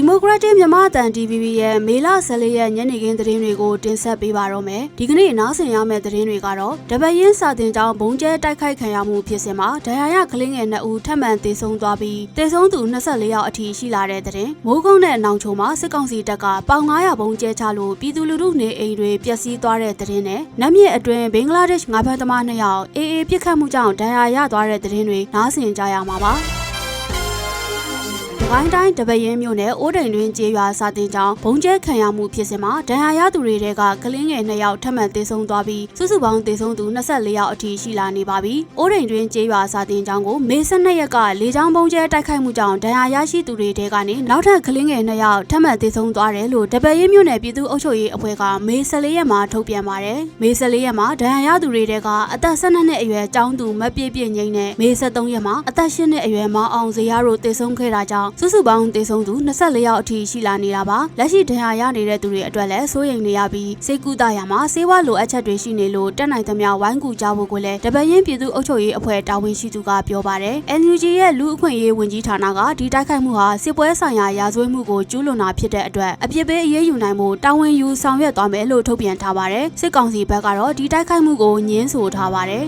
ဒီမိုကရက်တစ်မြန်မာအတန် DVB ရဲ့မေလ14ရက်ညနေခင်းသတင်းတွေကိုတင်ဆက်ပေးပါတော့မယ်။ဒီကနေ့နားဆင်ရမယ့်သတင်းတွေကတော့တပရင်စာတင်ကြောင်းဘုံကျဲတိုက်ခိုက်ခံရမှုဖြစ်စဉ်မှာဒဏ်ရာရကလေးငယ်2ဦးထပ်မံသေဆုံးသွားပြီးသေဆုံးသူ24ယောက်အထိရှိလာတဲ့သတင်း။မိုးကုန်းနဲ့နောင်ချုံမှာစစ်ကောင်စီတပ်ကပေါင်900ဘုံကျဲချလို့ပြည်သူလူထုနေအိမ်တွေပျက်စီးသွားတဲ့သတင်းနဲ့နတ်မြစ်အတွင်းဘင်္ဂလားဒေ့ရှ်ငါးဖက်သမား2ယောက်အေးအေးပြစ်ခတ်မှုကြောင့်ဒဏ်ရာရသွားတဲ့သတင်းတွေနားဆင်ကြရမှာပါ။ ဝိုင်းတိုင်းတပရင်မြို့နယ်အိုးတိန်တွင်ကျေးရွာစာတင်ကြောင်းဘုံကျဲခံရမှုဖြစ်စဉ်မှာဒဏ်ရာရသူတွေကကလင်းငယ်2ယောက်ထပ်မံသေဆုံးသွားပြီးစုစုပေါင်းသေဆုံးသူ24ယောက်အထိရှိလာနေပါပြီ။အိုးတိန်တွင်ကျေးရွာစာတင်ကြောင်းကိုမေ12ရက်ကလေကြောင်းဘုံကျဲတိုက်ခိုက်မှုကြောင့်ဒဏ်ရာရရှိသူတွေတဲကနေနောက်ထပ်ကလင်းငယ်2ယောက်ထပ်မံသေဆုံးသွားတယ်လို့တပရင်မြို့နယ်ပြည်သူ့အုပ်ချုပ်ရေးအဖွဲ့ကမေ14ရက်မှာထုတ်ပြန်ပါတယ်။မေ14ရက်မှာဒဏ်ရာရသူတွေတဲကအသက်12နှစ်အရွယ်ကျောင်းသူမပြည့်ပြည့်ငိမ့်နဲ့မေ73ရက်မှာအသက်8နှစ်အရွယ်မောင်အောင်ဇေယျတို့သေဆုံးခဲ့တာကြောင့်စုစုပေါင်းသေဆုံးသူ24ယောက်အထိရှိလာနေတာပါလက်ရှိဒဏ်ရာရနေတဲ့သူတွေအတွက်လည်းစိုးရိမ်နေရပြီးစိတ်ကူးတာရမှာစေဝါလိုအပ်ချက်တွေရှိနေလို့တက်နိုင်သမျှဝိုင်းကူကြဖို့ကိုလည်းတပရင်ပြည်သူ့အုပ်ချုပ်ရေးအဖွဲ့တာဝန်ရှိသူကပြောပါတယ် NUG ရဲ့လူအခွင့်အရေးဝန်ကြီးဌာနကဒီတိုက်ခိုက်မှုဟာစစ်ပွဲဆိုင်ရာရာဇဝတ်မှုကိုကျူးလွန်တာဖြစ်တဲ့အတွက်အပြစ်ပေးအရေးယူနိုင်မှုတာဝန်ယူဆောင်ရွက်သွားမယ်လို့ထုတ်ပြန်ထားပါတယ်စစ်ကောင်စီဘက်ကတော့ဒီတိုက်ခိုက်မှုကိုညှင်းဆိုထားပါတယ်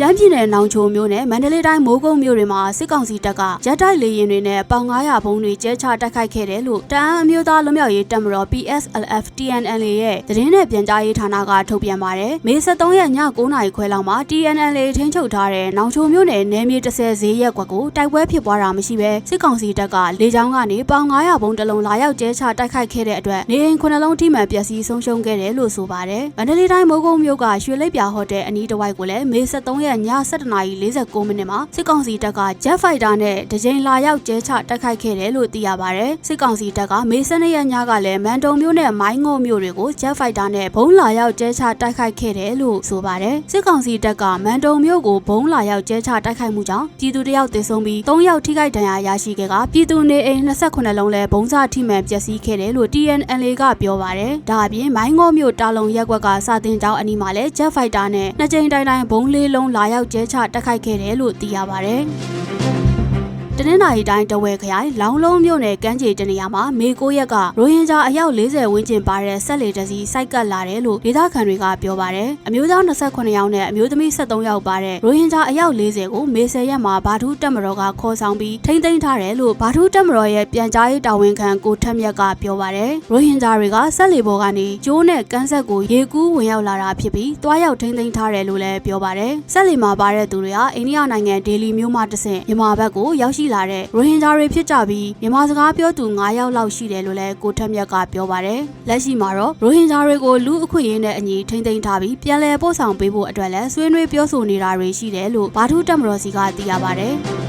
ရှမ်းပြည်နယ်နောင်ချိုမြို့နယ်မန္တလေးတိုင်းမိုးကုတ်မြို့တွေမှာစစ်ကောင်စီတပ်ကရက်တိုက်လေရင်တွေနဲ့ပေါင်900ဘုံတွေကျဲချတိုက်ခိုက်ခဲ့တယ်လို့တအန်းအမျိုးသားလွတ်မြောက်ရေးတပ်မတော် PSLF TNLA ရဲ့သတင်းနဲ့ပြန်ကြားရေးဌာနကထုတ်ပြန်ပါတယ်။မေ23ရက်ည9:00နာရီခွဲလောက်မှာ TNLA ထိန်းချုပ်ထားတဲ့နောင်ချိုမြို့နယ်နယ်မြေ30ဈေးရက်ကွက်ကိုတိုက်ပွဲဖြစ်ပွားတာမရှိဘဲစစ်ကောင်စီတပ်ကလေကြောင်းကနေပေါင်900ဘုံတစ်လုံးလာရောက်ကျဲချတိုက်ခိုက်ခဲ့တဲ့အတွက်နေအိမ်9လုံးထိမှန်ပျက်စီးဆုံးရှုံးခဲ့တယ်လို့ဆိုပါတယ်။မန္တလေးတိုင်းမိုးကုတ်မြို့ကရွှေလိပ်ပြာဟိုတယ်အနီးတစ်ဝိုက်ကိုလည်းမေ23ရက်ည7:49မိနစ်မှာစစ်ကောင်စီတပ်က Jet Fighter နဲ့တကြိမ်လာရောက်ကျဲချတိုက်ခိုက်ခဲ့တယ်လို့သိရပါတယ်။စစ်ကောင်စီတပ်ကမေ12ရက်ညကလည်းမန်တုံမြို့နဲ့မိုင်းငုံမြို့တွေကို Jet Fighter နဲ့ဘုံးလာရောက်ကျဲချတိုက်ခိုက်ခဲ့တယ်လို့ဆိုပါတယ်။စစ်ကောင်စီတပ်ကမန်တုံမြို့ကိုဘုံးလာရောက်ကျဲချတိုက်ခိုက်မှုကြောင့်ပြည်သူတယောက်သေဆုံးပြီး3ယောက်ထိခိုက်ဒဏ်ရာရရှိခဲ့ကပြည်သူနေအိမ်28လုံးလည်းဘုံစာထိမှန်ပျက်စီးခဲ့တယ်လို့ TNLA ကပြောပါတယ်။ဒါအပြင်မိုင်းငုံမြို့တာလုံရက်ကွက်ကစာတင်ကျောင်းအနီးမှာလည်း Jet Fighter နဲ့နှစ်ကြိမ်တိုင်တိုင်ဘုံလေးလုံးလာရောက်ကျဲချတိုက်ခိုက်ခဲ့တယ်လို့သိရပါတယ်။ တနင်္လာရီတိုင်းတဝဲခရိုင်လောင်းလုံးမြို့နယ်ကမ်းခြေတနေရာမှာမေကိုရက်ကရိုဟင်ဂျာအယောက်40ဝန်းကျင်ပါတဲ့ဆက်လေတစီစိုက်ကပ်လာတယ်လို့ဒေသခံတွေကပြောပါတယ်။အမျိုးသား28ယောက်နဲ့အမျိုးသမီး73ယောက်ပါတဲ့ရိုဟင်ဂျာအယောက်40ကိုမေဆယ်ရက်မှာဘာထူးတက်မတော်ကခေါ်ဆောင်ပြီးထိမ့်သိမ်းထားတယ်လို့ဘာထူးတက်မတော်ရဲ့ပြန်ကြားရေးတာဝန်ခံကိုထက်မြတ်ကပြောပါတယ်။ရိုဟင်ဂျာတွေကဆက်လေပေါ်ကနေကျိုးနဲ့ကန်းဆက်ကိုရေကူးဝင်ရောက်လာတာဖြစ်ပြီးတွားရောက်ထိမ့်သိမ်းထားတယ်လို့လည်းပြောပါတယ်။ဆက်လေမှာပါတဲ့သူတွေဟာအိန္ဒိယနိုင်ငံဒေလီမြို့မှတဆင့်မြန်မာဘက်ကိုရောက်ရှိလာတဲ့ရိုဟင်ဂျာတွေဖြစ်ကြပြီးမြန်မာစကားပြောသူ9ယောက်လောက်ရှိတယ်လို့လည်းကိုထက်မြတ်ကပြောပါတယ်။လက်ရှိမှာတော့ရိုဟင်ဂျာတွေကိုလူအခွင့်အရေးနဲ့အညီထိမ့်သိမ်းထားပြီးပြန်လည်ပို့ဆောင်ပေးဖို့အတွက်လည်းဆွေးနွေးပြောဆိုနေတာတွေရှိတယ်လို့ဘာထူးတက်မတော်စီကသိရပါတယ်။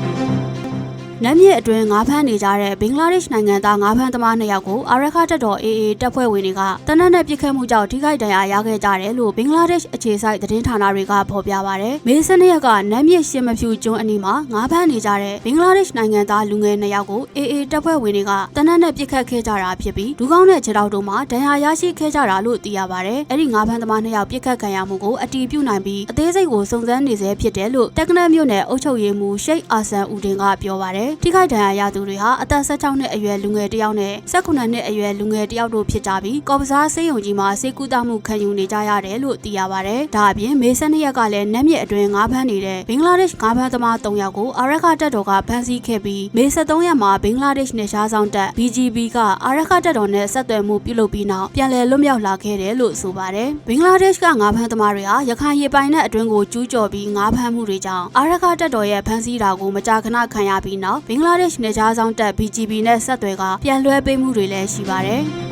နမ်းမြစ်အတွင်းငါးဖမ်းနေကြတဲ့ဘင်္ဂလားဒေ့ရှ်နိုင်ငံသားငါးဖမ်းသမား2ယောက်ကိုအာရခတက်တော် AA တပ်ဖွဲ့ဝင်တွေကတနက်နဲ့ပြစ်ခတ်မှုကြောင့်ထိခိုက်ဒဏ်ရာရခဲ့ကြတယ်လို့ဘင်္ဂလားဒေ့ရှ်အခြေစိုက်သတင်းဌာနတွေကဖော်ပြပါဗျ။မေစနရက်ကနမ်းမြစ်ရှင်မဖြူကျွန်းအနီးမှာငါးဖမ်းနေကြတဲ့ဘင်္ဂလားဒေ့ရှ်နိုင်ငံသားလူငယ်2ယောက်ကို AA တပ်ဖွဲ့ဝင်တွေကတနက်နဲ့ပြစ်ခတ်ခဲ့ကြတာဖြစ်ပြီးဒူးကောင်းတဲ့ခြေထောက်တို့မှာဒဏ်ရာရရှိခဲ့ကြတာလို့သိရပါတယ်။အဲ့ဒီငါးဖမ်းသမား2ယောက်ပြစ်ခတ်ခံရမှုကိုအတီးပြုတ်နိုင်ပြီးအသေးစိတ်ကိုစုံစမ်းနေဆဲဖြစ်တယ်လို့တက်ကနက်မြို့နယ်အုပ်ချုပ်ရေးမှူးရှိတ်အာဆန်ဦးတင်ကပြောပါတယ်။ထိခိုက်ဒဏ်ရာရသူတွေဟာအသက်16နှစ်အရွယ်လူငယ်တစ်ယောက်နဲ့18နှစ်အရွယ်လူငယ်တစ်ယောက်တို့ဖြစ်ကြပြီးကော်ပစားဆေးရုံကြီးမှာဆေးကုသမှုခံယူနေကြရတယ်လို့သိရပါတယ်။ဒါအပြင်မေ12ရက်ကလည်းနက်မြစ်အတွင်းငါးဖမ်းနေတဲ့ဘင်္ဂလားဒေ့ရှ်ငါးဖမ်းသမား3ယောက်ကိုအာရခတပ်တော်ကဖမ်းဆီးခဲ့ပြီးမေ13ရက်မှာဘင်္ဂလားဒေ့ရှ်နယ်ခြားဆောင်တပ် BGB ကအာရခတပ်တော်နဲ့ဆက်သွယ်မှုပြုလုပ်ပြီးနောက်ပြန်လည်လွတ်မြောက်လာခဲ့တယ်လို့ဆိုပါတယ်။ဘင်္ဂလားဒေ့ရှ်ကငါးဖမ်းသမားတွေဟာရခိုင်ရေပိုင်နဲ့အတွင်းကိုကျူးကျော်ပြီးငါးဖမ်းမှုတွေကြောင့်အာရခတပ်တော်ရဲ့ဖမ်းဆီးတာကိုမကြာခဏခံရပြီးနောက်ဘင်္ဂလားဒေ့ရှ်နယ်ခြားဆောင်တပ် BGB နဲ့ဆက်သွယ်ကပြန်လွှဲပေးမှုတွေလည်းရှိပါတယ်။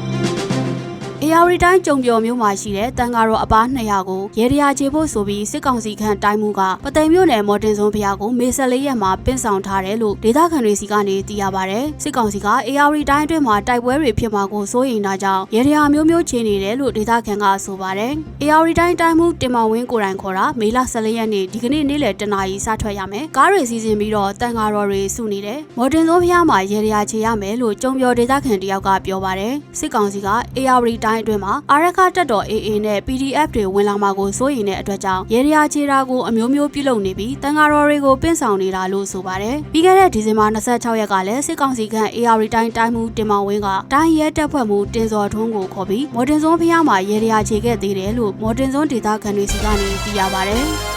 အေယာရီတိုင်းကြုံပြော်မျိုးမှာရှိတဲ့တန်ဃာတော်အပား200ကိုရေဒီယာခြေဖို့ဆိုပြီးစစ်ကောင်စီခန့်တိုင်းမှုကပသိမ်မြို့နယ်မော်တင်စုံဖျားကိုမေ14ရက်မှာပင့်ဆောင်ထားတယ်လို့ဒေသခံတွေစီကနေသိရပါဗျ။စစ်ကောင်စီကအေယာရီတိုင်းအတွင်းမှာတိုက်ပွဲတွေဖြစ်မှာကိုစိုးရိမ်တာကြောင့်ရေဒီယာမျိုးမျိုးချနေတယ်လို့ဒေသခံကဆိုပါတယ်။အေယာရီတိုင်းတိုင်းမှုတင်မောင်ဝင်းကိုတိုင်ခေါ်တာမေလ14ရက်နေ့ဒီကနေ့နေ့လယ်တနာရီစထွက်ရမယ်။ကားတွေစီစဉ်ပြီးတော့တန်ဃာတော်တွေစုနေတယ်။မော်တင်စုံဖျားမှာရေဒီယာခြေရမယ်လို့ကြုံပြော်ဒေသခံတယောက်ကပြောပါတယ်။စစ်ကောင်စီကအေယာရီတိုင်းပိုင်းအတွင်းမှာအာရခတက်တော် AA နဲ့ PDF တွေဝင်လာမှာကိုစိုးရိမ်တဲ့အတွက်ကြောင့်ရေရာခြေရာကိုအမျိုးမျိုးပြုလုပ်နေပြီးတန်ဃာတော်တွေကိုပင့်ဆောင်နေတာလို့ဆိုပါတယ်။ပြီးခဲ့တဲ့ဒီဇင်ဘာ26ရက်ကလည်းစစ်ကောင်စီခန့် AR တိုင်းတိုင်းမှုတင်မောင်ဝင်းကတိုင်းရဲတပ်ဖွဲ့မှုတင်စော်ထွန်းကိုခေါ်ပြီးမော်တင်စွန်းဖျားမှာရေရာခြေခဲ့သေးတယ်လို့မော်တင်စွန်းဒေသခံတွေစီကနေသိရပါတယ်။